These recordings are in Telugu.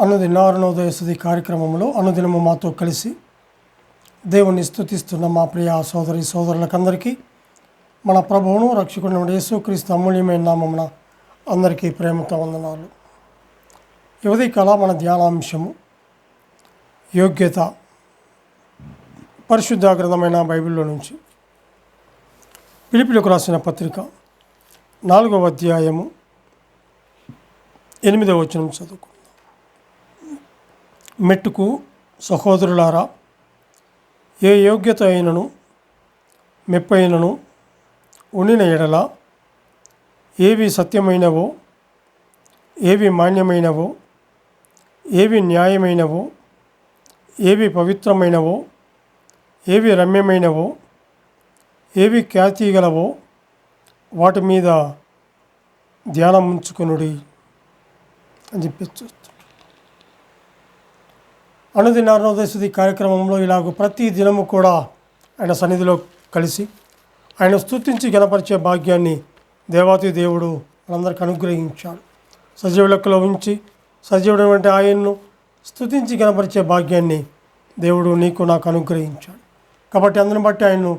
అనుదిన అరుణోదయసుది కార్యక్రమంలో అనుదినము మాతో కలిసి దేవుణ్ణి స్థుతిస్తున్న మా ప్రియ సోదరి సోదరులకందరికీ మన ప్రభువును రక్షకుడు యేసుక్రీస్తు అమూల్యమైన నామమున అందరికీ ప్రేమతో వందనాలు. యువతి కళ మన ధ్యానాంశము. యోగ్యత పరిశుద్ధాగ్రతమైన బైబిల్లో నుంచి. పిలిపిలకు రాసిన పత్రిక నాలుగవ అధ్యాయము ఎనిమిదవ వచనం చదువుకు మెట్టుకు సహోదరులారా ఏ యోగ్యత అయినను మెప్పైనను ఉండిన ఎడల ఏవి సత్యమైనవో ఏవి మాన్యమైనవో ఏవి న్యాయమైనవో ఏవి పవిత్రమైనవో ఏవి రమ్యమైనవో ఏవి ఖ్యాతి గలవో వాటి మీద ధ్యానం ఉంచుకొనుడి అని చెప్పి అనుదిన అరుణోదయస్థుతి కార్యక్రమంలో ఇలాగ ప్రతి దినము కూడా ఆయన సన్నిధిలో కలిసి ఆయన స్తుతించి గణపరిచే భాగ్యాన్ని దేవాతి దేవుడు మనందరికి అనుగ్రహించాడు. సజీవ లెక్కలో ఉంచి సజీవుడు వంటి ఆయన్ను స్తుతించి గణపరిచే భాగ్యాన్ని దేవుడు నీకు నాకు అనుగ్రహించాడు. కాబట్టి అందుని బట్టి ఆయన్ను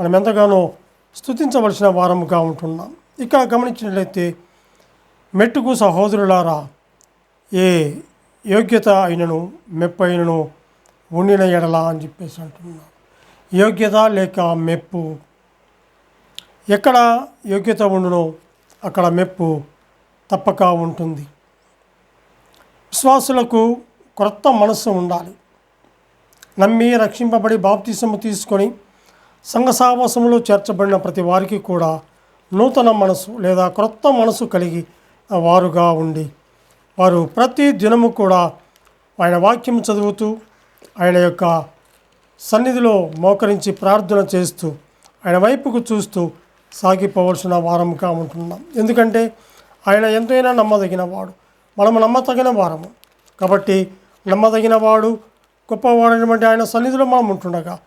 మనం ఎంతగానో స్థుతించవలసిన వారముగా ఉంటున్నాం. ఇక్కడ గమనించినట్లయితే మెట్టుకు సహోదరులారా ఏ యోగ్యత అయినను మెప్పు అయినను ఉండిన ఎడల అని చెప్పేసి అంటున్నాను యోగ్యత లేక మెప్పు. ఎక్కడ యోగ్యత ఉండునో అక్కడ మెప్పు తప్పక ఉంటుంది. విశ్వాసులకు క్రొత్త మనస్సు ఉండాలి. నమ్మి రక్షింపబడి బాప్తిసము తీసుకొని సంఘ సావాసములో చేర్చబడిన ప్రతి వారికి కూడా నూతన మనసు లేదా క్రొత్త మనసు కలిగి వారుగా ఉండి వారు ప్రతి దినము కూడా ఆయన వాక్యం చదువుతూ ఆయన యొక్క సన్నిధిలో మోకరించి ప్రార్థన చేస్తూ ఆయన వైపుకు చూస్తూ సాగిపోవలసిన వారముగా ఉంటున్నాం. ఎందుకంటే ఆయన ఎంతైనా నమ్మదగిన వాడు. మనము నమ్మతగిన వారము. కాబట్టి నమ్మదగిన వాడు గొప్పవాడైనటువంటి ఆయన సన్నిధిలో మనం ఉంటుండగా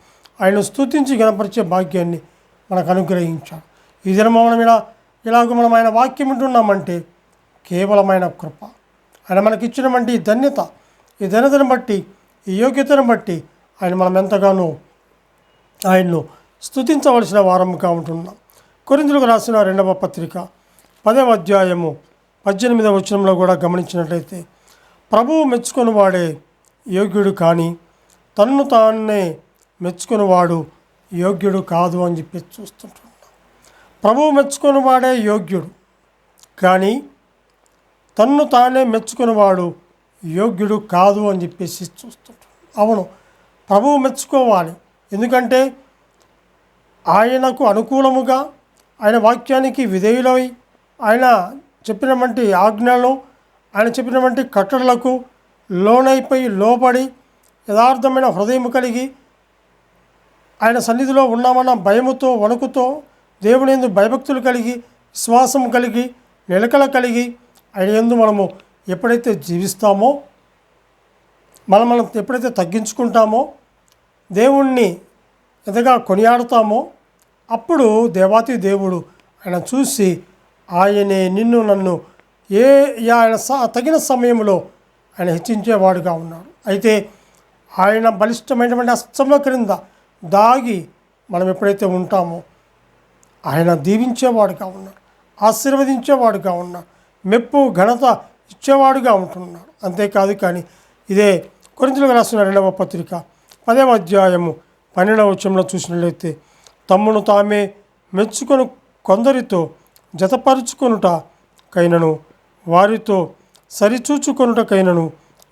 ఆయన స్తుతించి గణపరిచే భాగ్యాన్ని మనకు అనుగ్రహించాడు. ఈ దినం మనం ఇలా ఇలాగ మనం ఆయన వాక్యం వింటున్నామంటే కేవలమైన కృప. ఆయన మనకిచ్చినటువంటి ఈ ధన్యత ఈ ధన్యతను బట్టి ఈ యోగ్యతను బట్టి ఆయన మనం ఎంతగానో ఆయన్ను స్తుతించవలసిన వారముగా ఉంటున్నాం. కొరిందులకు రాసిన రెండవ పత్రిక పదవ అధ్యాయము పద్దెనిమిదవ వచనంలో కూడా గమనించినట్లయితే ప్రభువు మెచ్చుకొని వాడే యోగ్యుడు కానీ తన్ను తానే మెచ్చుకొని వాడు యోగ్యుడు కాదు అని చెప్పి చూస్తుంటున్నాం. ప్రభువు మెచ్చుకొని వాడే యోగ్యుడు కానీ తన్ను తానే మెచ్చుకునేవాడు యోగ్యుడు కాదు అని చెప్పేసి చూస్తుంటాడు అవును ప్రభువు మెచ్చుకోవాలి. ఎందుకంటే ఆయనకు అనుకూలముగా ఆయన వాక్యానికి విధేయులై ఆయన చెప్పినటువంటి ఆజ్ఞలు ఆయన చెప్పినటువంటి కట్టడలకు లోనైపోయి లోబడి యథార్థమైన హృదయం కలిగి ఆయన సన్నిధిలో ఉన్నామన్న భయముతో వణుకుతో దేవుని ఎందు భయభక్తులు కలిగి విశ్వాసం కలిగి నిలకల కలిగి ఆయన ఎందు మనము ఎప్పుడైతే జీవిస్తామో మనం మనం ఎప్పుడైతే తగ్గించుకుంటామో దేవుణ్ణి ఎదగా కొనియాడతామో అప్పుడు దేవాతి దేవుడు ఆయన చూసి ఆయనే నిన్ను నన్ను ఏ ఆయన స- తగిన సమయంలో ఆయన హెచ్చించేవాడుగా ఉన్నాడు. అయితే ఆయన బలిష్టమైనటువంటి అస్తమ క్రింద దాగి మనం ఎప్పుడైతే ఉంటామో ఆయన దీవించేవాడుగా ఉన్నాడు ఆశీర్వదించేవాడుగా ఉన్నాడు. మెప్పు ఘనత ఇచ్చేవాడుగా ఉంటున్నాడు. అంతేకాదు కానీ ఇదే కొరింతలకు రాసిన రెండవ పత్రిక పదవ అధ్యాయము పన్నెండవ వచ్చంలో చూసినట్లయితే తమ్మును తామే మెచ్చుకొని కొందరితో జతపరుచుకొనుట కైనను వారితో సరిచూచుకొనుటకైనను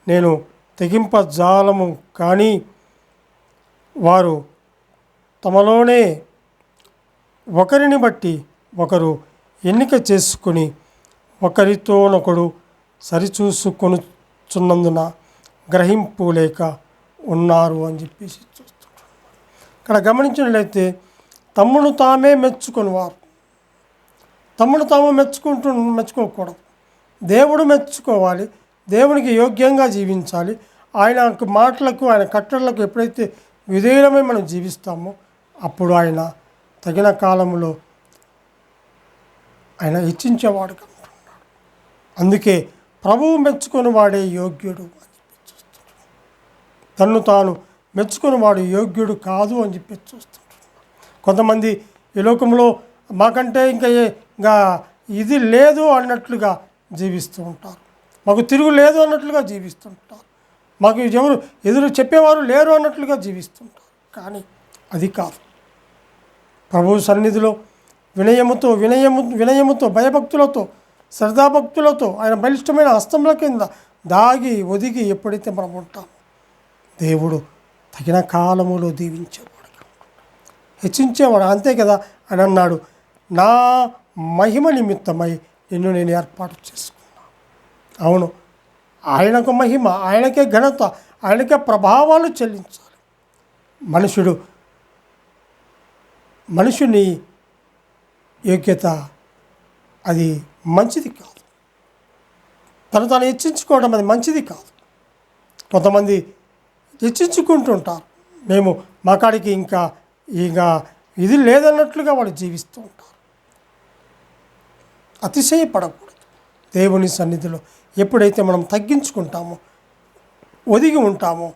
నేను తెగింపజాలము కానీ వారు తమలోనే ఒకరిని బట్టి ఒకరు ఎన్నిక చేసుకుని ఒకరితోనొకడు సరిచూసుకొనుచున్నందున గ్రహింపు లేక ఉన్నారు అని చెప్పేసి చూస్తుంటారు. ఇక్కడ గమనించినట్లయితే తమ్ముడు తామే మెచ్చుకునివారు. తమ్ముడు తాము మెచ్చుకుంటూ మెచ్చుకోకూడదు. దేవుడు మెచ్చుకోవాలి. దేవునికి యోగ్యంగా జీవించాలి. ఆయన మాటలకు ఆయన కట్టడలకు ఎప్పుడైతే విధేయమై మనం జీవిస్తామో అప్పుడు ఆయన తగిన కాలంలో ఆయన హెచ్చించేవాడుగా అందుకే ప్రభువు మెచ్చుకొని వాడే యోగ్యుడు అని చెప్పి తన్ను తాను మెచ్చుకొని వాడు యోగ్యుడు కాదు అని చెప్పి చూస్తుంటారు. కొంతమంది ఈ లోకంలో మాకంటే ఇంకా ఏ- ఇంకా ఇది లేదు అన్నట్లుగా జీవిస్తూ ఉంటారు. మాకు తిరుగు లేదు అన్నట్లుగా జీవిస్తుంటారు. మాకు ఎవరు ఎదురు చెప్పేవారు లేరు అన్నట్లుగా జీవిస్తుంటారు. కానీ అది కాదు. ప్రభు సన్నిధిలో వినయముతో వినయము వినయముతో భయభక్తులతో శ్రద్ధాభక్తులతో ఆయన బలిష్టమైన హస్తముల కింద దాగి ఒదిగి ఎప్పుడైతే మనం ఉంటామో దేవుడు తగిన కాలములో దీవించేవాడు. హెచ్చించేవాడు. అంతే కదా? అని అన్నాడు నా మహిమ నిమిత్తమై నిన్ను నేను ఏర్పాటు చేసుకున్నా. అవును ఆయనకు మహిమ ఆయనకే ఘనత ఆయనకే ప్రభావాలు చెల్లించాలి. మనుషుడు మనుషుని యోగ్యత అది మంచిది కాదు. తను తాను హెచ్చించుకోవడం అది మంచిది కాదు. కొంతమంది హెచ్చించుకుంటుంటారు మేము మా కాడికి ఇంకా ఇక ఇది లేదన్నట్లుగా వాళ్ళు జీవిస్తూ ఉంటారు. అతిశయపడకూడదు. దేవుని సన్నిధిలో ఎప్పుడైతే మనం తగ్గించుకుంటామో ఒదిగి ఉంటామో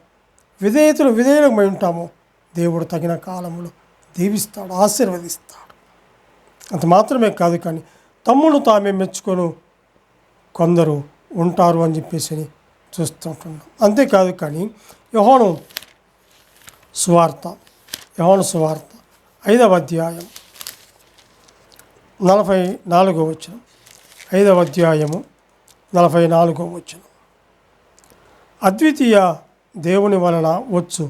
విధేయతలు విధేయులమై ఉంటామో దేవుడు తగిన కాలంలో దీవిస్తాడు ఆశీర్వదిస్తాడు. అంత మాత్రమే కాదు కానీ తమ్ముడు తామే మెచ్చుకొని కొందరు ఉంటారు అని చెప్పేసి చూస్తుంటున్నాం అంతేకాదు కానీ యహోను సువార్త యహోను సువార్త ఐదవ అధ్యాయం నలభై నాలుగో వచనం. ఐదవ అధ్యాయము నలభై నాలుగో వచనం. అద్వితీయ దేవుని వలన వచ్చు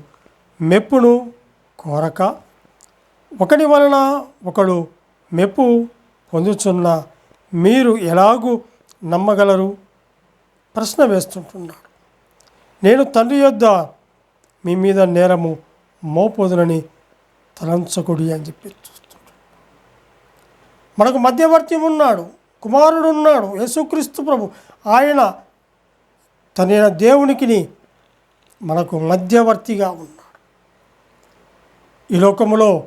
మెప్పును కోరక ఒకని వలన ఒకడు మెప్పు పొందుచున్న మీరు ఎలాగూ నమ్మగలరు? ప్రశ్న వేస్తుంటున్నాడు. నేను తండ్రి యొద్ద మీ మీద నేరము మోపోదునని తలంచకుడి అని చెప్పి చూస్తుంటాడు. మనకు మధ్యవర్తి ఉన్నాడు కుమారుడు ఉన్నాడు యేసుక్రీస్తు ప్రభు. ఆయన తన దేవునికిని మనకు మధ్యవర్తిగా ఉన్నాడు. ఈ లోకములో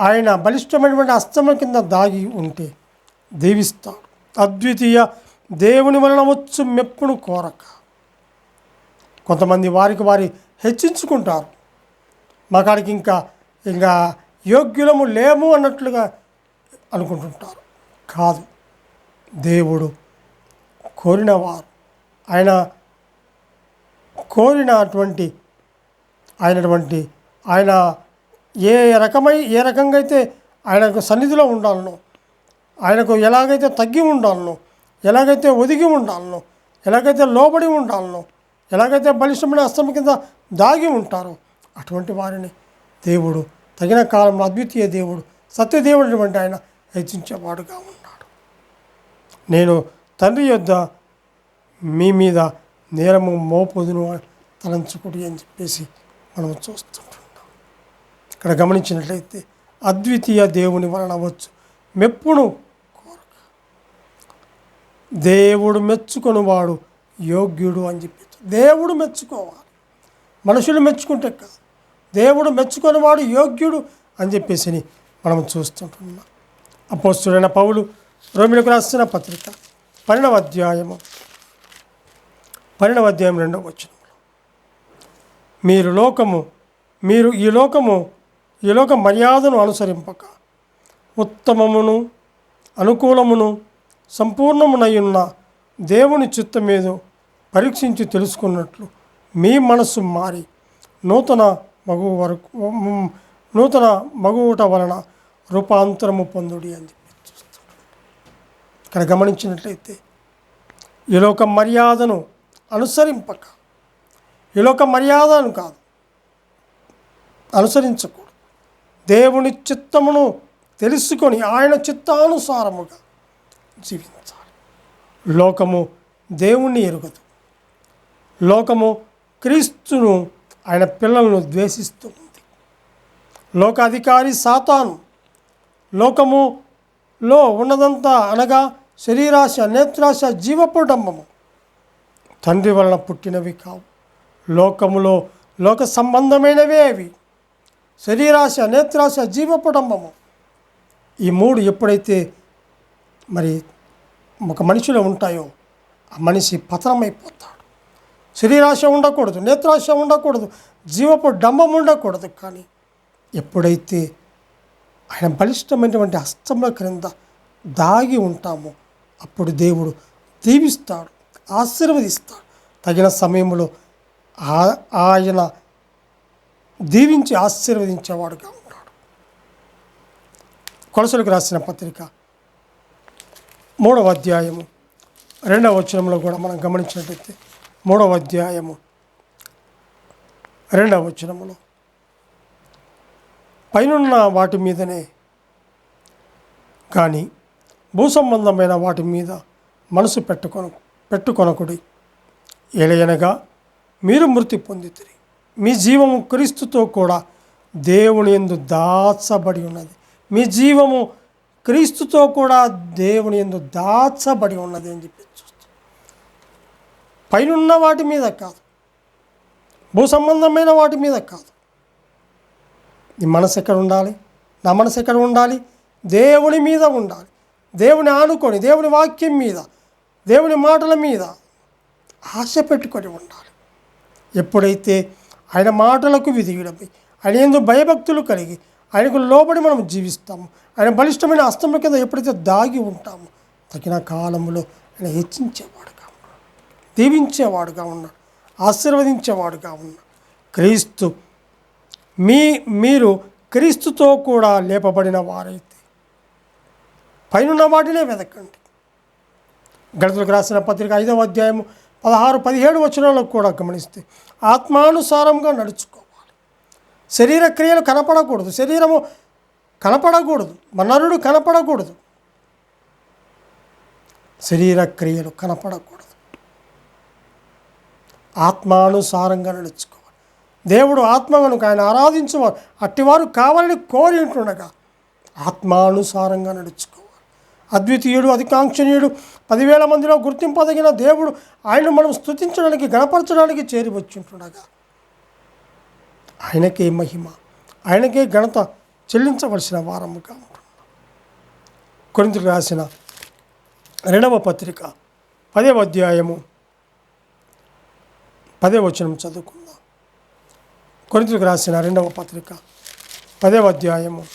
ఆయన బలిష్టమైనటువంటి అస్తముల కింద దాగి ఉంటే దీవిస్తాడు. అద్వితీయ దేవుని వలన వచ్చు మెప్పును కోరక. కొంతమంది వారికి వారి హెచ్చించుకుంటారు. మా కాడికి ఇంకా ఇంకా యోగ్యులము లేము అన్నట్లుగా అనుకుంటుంటారు. కాదు దేవుడు కోరినవారు. ఆయన కోరినటువంటి ఆయనటువంటి ఆయన ఏ రకమై ఏ రకంగా అయితే ఆయనకు సన్నిధిలో ఉండాలనో ఆయనకు ఎలాగైతే తగ్గి ఉండాలనో ఎలాగైతే ఒదిగి ఉండాలనో ఎలాగైతే లోబడి ఉండాలనో ఎలాగైతే బలిష్టమైన అస్తం కింద దాగి ఉంటారో అటువంటి వారిని దేవుడు తగిన కాలంలో అద్వితీయ దేవుడు సత్యదేవుడు వంటి ఆయన హెచ్చించేవాడుగా ఉన్నాడు. నేను తండ్రి యొద్ద మీ మీద నేరము మోపొదును తలంచుకుడి అని చెప్పేసి మనం చూస్తాం. ఇక్కడ గమనించినట్లయితే అద్వితీయ దేవుని వలన వచ్చు. మెప్పును దేవుడు మెచ్చుకొని వాడు యోగ్యుడు అని చెప్పి దేవుడు మెచ్చుకోవాలి. మనుషులు మెచ్చుకుంటే కాదు. దేవుడు మెచ్చుకొని వాడు యోగ్యుడు అని చెప్పేసి మనం చూస్తుంటున్నాం. అపోస్తుడైన పౌలు రోమిలకు రాసిన పత్రిక పన్నెండవ అధ్యాయము పన్నెండవ అధ్యాయం రెండవ వచనంలో మీరు లోకము మీరు ఈ లోకము ఈలోక మర్యాదను అనుసరింపక. ఉత్తమమును అనుకూలమును సంపూర్ణమునయున్న దేవుని చిత్తమేదో మీద పరీక్షించి తెలుసుకున్నట్లు మీ మనస్సు మారి నూతన మగువ వరకు నూతన మగువుట వలన రూపాంతరము పొందుడి అని చెప్పి చూస్తున్నాడు ఇక్కడ గమనించినట్లయితే ఈ మర్యాదను అనుసరింపక. ఈ మర్యాదను కాదు అనుసరించకూడదు. దేవుని చిత్తమును తెలుసుకొని ఆయన చిత్తానుసారముగా జీవించాలి. లోకము దేవుణ్ణి ఎరుగదు. లోకము క్రీస్తును ఆయన పిల్లలను ద్వేషిస్తూ ఉంది లోకాధికారి సాతాను లోకములో ఉన్నదంతా అనగా శరీరాశ నేత్రాశ జీవపుడంబము. తండ్రి వలన పుట్టినవి కావు. లోకములో లోక సంబంధమైనవే అవి. శరీరాశ నేత్రాశ జీవపుడంబము ఈ మూడు ఎప్పుడైతే మరి ఒక మనిషిలో ఉంటాయో ఆ మనిషి పతనమైపోతాడు. శరీరాశ ఉండకూడదు నేత్రాశ ఉండకూడదు జీవపు డంబం ఉండకూడదు కానీ ఎప్పుడైతే ఆయన బలిష్టమైనటువంటి హస్తముల క్రింద దాగి ఉంటామో అప్పుడు దేవుడు దీవిస్తాడు ఆశీర్వదిస్తాడు. తగిన సమయంలో ఆ- ఆయన దీవించి ఆశీర్వదించేవాడుగా ఉన్నాడు. కొలసలకు రాసిన పత్రిక మూడవ అధ్యాయము రెండవ వచనంలో కూడా మనం గమనించినట్లయితే మూడవ అధ్యాయము రెండవ వచనంలో పైనున్న వాటి మీదనే కానీ భూ సంబంధమైన వాటి మీద మనసు పెట్టుకొన పెట్టుకొనకుడి. ఏలయనగా మీరు మృతి పొందితిరి. మీ జీవము క్రీస్తుతో కూడా దేవుని ఎందు దాచబడి ఉన్నది. మీ జీవము క్రీస్తుతో కూడా దేవుని ఎందు దాచబడి ఉన్నది అని చెప్పి చూస్తాం. పైనున్న వాటి మీద కాదు. భూ సంబంధమైన వాటి మీద కాదు. నీ మనసు ఎక్కడ ఉండాలి? నా మనసు ఎక్కడ ఉండాలి? దేవుని మీద ఉండాలి. దేవుని ఆనుకొని దేవుని వాక్యం మీద దేవుని మాటల మీద ఆశ పెట్టుకొని ఉండాలి. ఎప్పుడైతే ఆయన మాటలకు విధియుడమై ఆయన ఎందు భయభక్తులు కలిగి ఆయనకు లోబడి మనం జీవిస్తాము. ఆయన బలిష్టమైన అస్తముల కింద ఎప్పుడైతే దాగి ఉంటామో తగిన కాలంలో ఆయన హెచ్చించేవాడుగా ఉన్నాడు. దీవించేవాడుగా ఉన్నాడు. ఆశీర్వదించేవాడుగా ఉన్నాడు. క్రీస్తు మీ మీరు క్రీస్తుతో కూడా లేపబడిన వారైతే పైనున్న వాటినే వెతకండి గణితులకు రాసిన పత్రిక ఐదవ అధ్యాయము పదహారు పదిహేడు వచనాలకు కూడా గమనిస్తే ఆత్మానుసారంగా నడుచుకోవాలి. శరీర క్రియలు కనపడకూడదు. శరీరము కనపడకూడదు. మనరుడు కనపడకూడదు. శరీర క్రియలు కనపడకూడదు. ఆత్మానుసారంగా నడుచుకోవాలి. దేవుడు ఆత్మ కనుక ఆయన ఆరాధించేవారు. అట్టివారు కావాలని కోరి ఉంటుండగా ఆత్మానుసారంగా నడుచుకోవాలి. అద్వితీయుడు అధికాంక్షణీయుడు పదివేల మందిలో గుర్తింపదగిన దేవుడు ఆయన మనం స్తుతించడానికి గణపరచడానికి చేరి వచ్చి ఆయనకే మహిమ ఆయనకే ఘనత చెల్లించవలసిన వారముగా ఉంటుంది కొరింతకు రాసిన రెండవ పత్రిక పదే అధ్యాయము పదే వచనం చదువుకుందాం. కొరింతకు రాసిన రెండవ పత్రిక పదేవ అధ్యాయము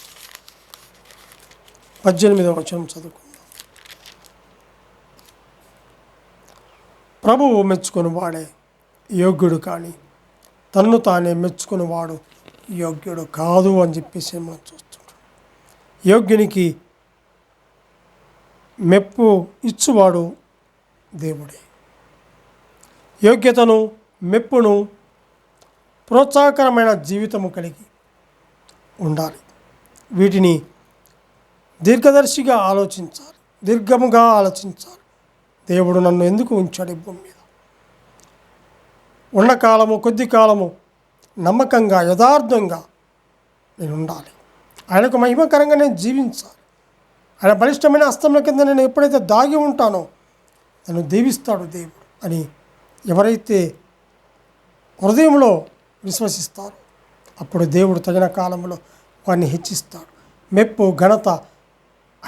పద్దెనిమిదవ వచనం చదువుకుందాం. ప్రభువు మెచ్చుకొని వాడే యోగ్యుడు కానీ తన్ను తానే మెచ్చుకుని వాడు యోగ్యుడు కాదు అని చెప్పేసి మనం చూస్తుంటాం యోగ్యునికి మెప్పు ఇచ్చువాడు దేవుడే. యోగ్యతను మెప్పును ప్రోత్సాహకరమైన జీవితము కలిగి ఉండాలి. వీటిని దీర్ఘదర్శిగా ఆలోచించాలి దీర్ఘముగా ఆలోచించాలి. దేవుడు నన్ను ఎందుకు ఉంచాడు ఈ భూమి మీద? ఉన్న కాలము కొద్ది కాలము నమ్మకంగా యథార్థంగా నేను ఉండాలి. ఆయనకు మహిమకరంగా నేను జీవించాలి. ఆయన బలిష్టమైన అస్తంల కింద నేను ఎప్పుడైతే దాగి ఉంటానో నన్ను దీవిస్తాడు దేవుడు అని ఎవరైతే హృదయంలో విశ్వసిస్తారు అప్పుడు దేవుడు తగిన కాలంలో వారిని హెచ్చిస్తాడు. మెప్పు ఘనత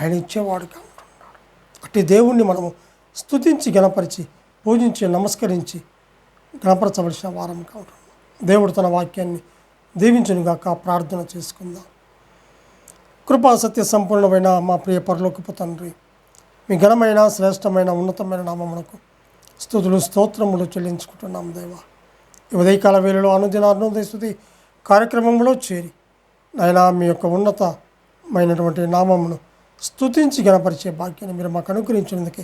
ఆయన ఇచ్చేవాడుగా ఉంటున్నాడు. అట్టి దేవుణ్ణి మనము స్థుతించి గణపరిచి పూజించి నమస్కరించి గణపరచవలసిన వారంగా ఉంటున్నాం దేవుడు తన వాక్యాన్ని దీవించునుగాక ప్రార్థన చేసుకుందాం. కృపా సత్య సంపూర్ణమైన మా ప్రియ పరలోకపు తండ్రి మీ ఘనమైన శ్రేష్టమైన ఉన్నతమైన నామమునకు స్థుతులు స్తోత్రములు చెల్లించుకుంటున్నాం దేవా. ఉదయకాల వేళలో అనుదిన అరుణోదయ స్థుతి కార్యక్రమంలో చేరి నాయన మీ యొక్క ఉన్నతమైనటువంటి నామమును స్తుతించి గణపరిచే భాగ్యాన్ని మీరు మాకు అనుగ్రహించినందుకే